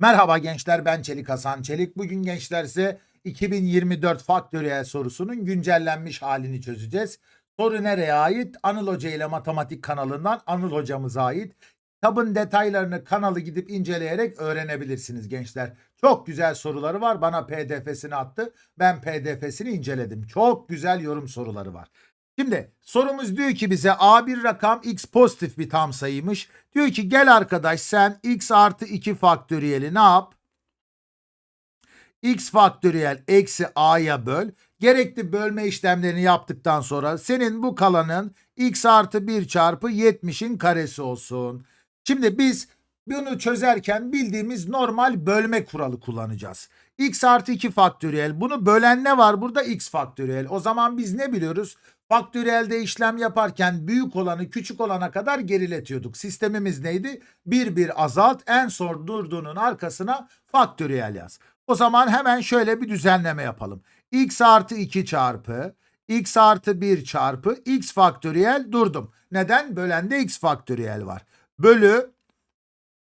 Merhaba gençler ben Çelik Hasan Çelik. Bugün gençler size 2024 faktöriyel sorusunun güncellenmiş halini çözeceğiz. Soru nereye ait? Anıl Hoca ile Matematik kanalından Anıl hocamıza ait. Kitabın detaylarını kanalı gidip inceleyerek öğrenebilirsiniz gençler. Çok güzel soruları var. Bana pdf'sini attı. Ben pdf'sini inceledim. Çok güzel yorum soruları var. Şimdi sorumuz diyor ki bize A1 rakam x pozitif bir tam sayıymış. Diyor ki gel arkadaş sen x artı 2 faktöriyeli ne yap? x faktöriyel eksi a'ya böl. Gerekli bölme işlemlerini yaptıktan sonra senin bu kalanın x artı 1 çarpı 70'in karesi olsun. Şimdi biz bunu çözerken bildiğimiz normal bölme kuralı kullanacağız. x artı 2 faktöriyel. Bunu bölen ne var burada? x faktöriyel. O zaman biz ne biliyoruz? Faktöriyelde işlem yaparken büyük olanı küçük olana kadar geriletiyorduk. Sistemimiz neydi? Bir bir azalt en son durduğunun arkasına faktöriyel yaz. O zaman hemen şöyle bir düzenleme yapalım. x artı 2 çarpı x artı 1 çarpı x faktöriyel durdum. Neden? Bölende x faktöriyel var. Bölü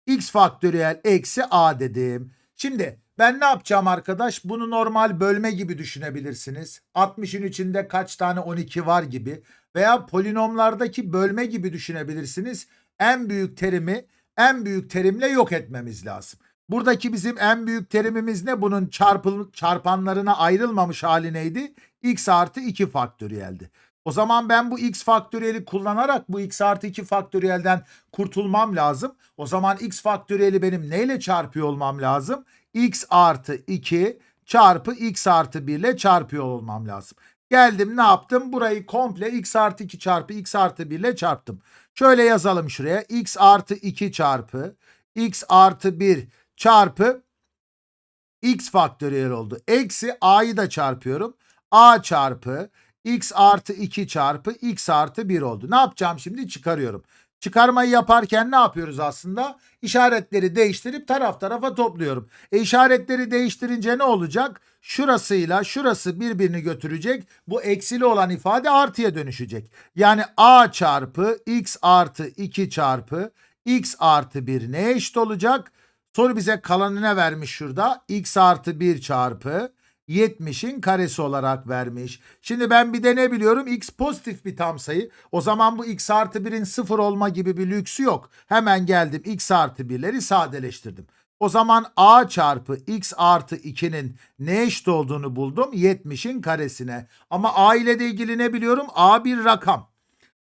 x faktöriyel eksi a dedim. Şimdi ben ne yapacağım arkadaş? Bunu normal bölme gibi düşünebilirsiniz. 60'ın içinde kaç tane 12 var gibi veya polinomlardaki bölme gibi düşünebilirsiniz. En büyük terimi en büyük terimle yok etmemiz lazım. Buradaki bizim en büyük terimimiz ne? Bunun çarpıl çarpanlarına ayrılmamış hali neydi? x artı 2 faktöriyeldi. O zaman ben bu x faktöriyeli kullanarak bu x artı 2 faktöriyelden kurtulmam lazım. O zaman x faktöriyeli benim neyle çarpıyor olmam lazım? X artı 2 çarpı x artı 1 ile çarpıyor olmam lazım. Geldim ne yaptım? Burayı komple x artı 2 çarpı x artı 1 ile çarptım. Şöyle yazalım şuraya. x artı 2 çarpı x artı 1 çarpı x faktöriyel oldu. Eksi a'yı da çarpıyorum. a çarpı x artı 2 çarpı x artı 1 oldu. Ne yapacağım şimdi? Çıkarıyorum. Çıkarmayı yaparken ne yapıyoruz aslında? İşaretleri değiştirip taraf tarafa topluyorum. E işaretleri değiştirince ne olacak? Şurasıyla şurası birbirini götürecek. Bu eksili olan ifade artıya dönüşecek. Yani a çarpı x artı 2 çarpı x artı 1 neye eşit olacak? Soru bize kalanına vermiş şurada. x artı 1 çarpı 70'in karesi olarak vermiş. Şimdi ben bir de ne biliyorum? X pozitif bir tam sayı. O zaman bu x artı 1'in sıfır olma gibi bir lüksü yok. Hemen geldim x artı 1'leri sadeleştirdim. O zaman a çarpı x artı 2'nin ne eşit olduğunu buldum? 70'in karesine. Ama a ile de ilgili ne biliyorum? a bir rakam.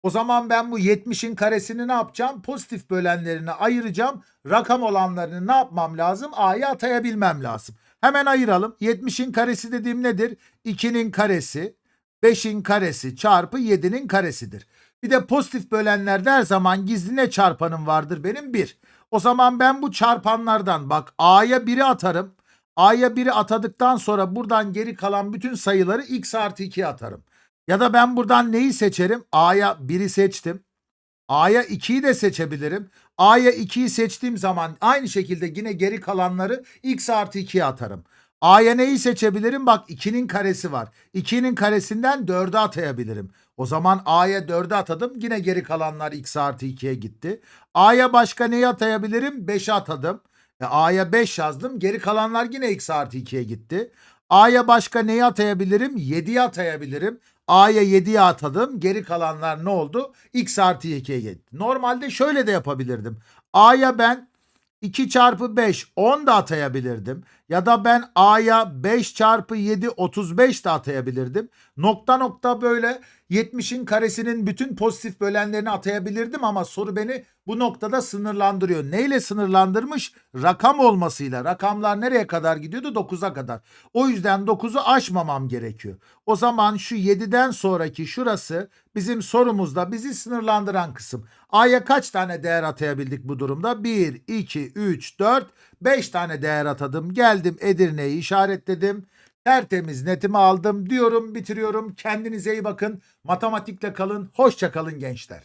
O zaman ben bu 70'in karesini ne yapacağım? Pozitif bölenlerini ayıracağım. Rakam olanlarını ne yapmam lazım? A'ya atayabilmem lazım. Hemen ayıralım. 70'in karesi dediğim nedir? 2'nin karesi, 5'in karesi çarpı 7'nin karesidir. Bir de pozitif bölenlerde her zaman gizli ne çarpanım vardır benim? 1. O zaman ben bu çarpanlardan bak A'ya 1'i atarım. A'ya 1'i atadıktan sonra buradan geri kalan bütün sayıları x artı 2'ye atarım. Ya da ben buradan neyi seçerim? A'ya 1'i seçtim. A'ya 2'yi de seçebilirim. A'ya 2'yi seçtiğim zaman aynı şekilde yine geri kalanları x artı 2'ye atarım. A'ya neyi seçebilirim? Bak 2'nin karesi var. 2'nin karesinden 4'e atayabilirim. O zaman A'ya 4'e atadım. Yine geri kalanlar x artı 2'ye gitti. A'ya başka neyi atayabilirim? 5'e atadım. A'ya 5 yazdım. Geri kalanlar yine x artı 2'ye gitti. A'ya başka neyi atayabilirim? 7'yi atayabilirim. A'ya 7'ye atadım. Geri kalanlar ne oldu? X artı 2'ye gitti. Normalde şöyle de yapabilirdim. A'ya ben 2 çarpı 5 10 da atayabilirdim. Ya da ben A'ya 5 çarpı 7 35 de atayabilirdim. Nokta nokta böyle 70'in karesinin bütün pozitif bölenlerini atayabilirdim ama soru beni bu noktada sınırlandırıyor. Neyle sınırlandırmış? Rakam olmasıyla. Rakamlar nereye kadar gidiyordu? 9'a kadar. O yüzden 9'u aşmamam gerekiyor. O zaman şu 7'den sonraki şurası bizim sorumuzda bizi sınırlandıran kısım. A'ya kaç tane değer atayabildik bu durumda? 1, 2, 3, 4, 5 tane değer atadım. Geldim Edirne'yi işaretledim. Tertemiz netimi aldım diyorum bitiriyorum. Kendinize iyi bakın. Matematikle kalın. Hoşça kalın gençler.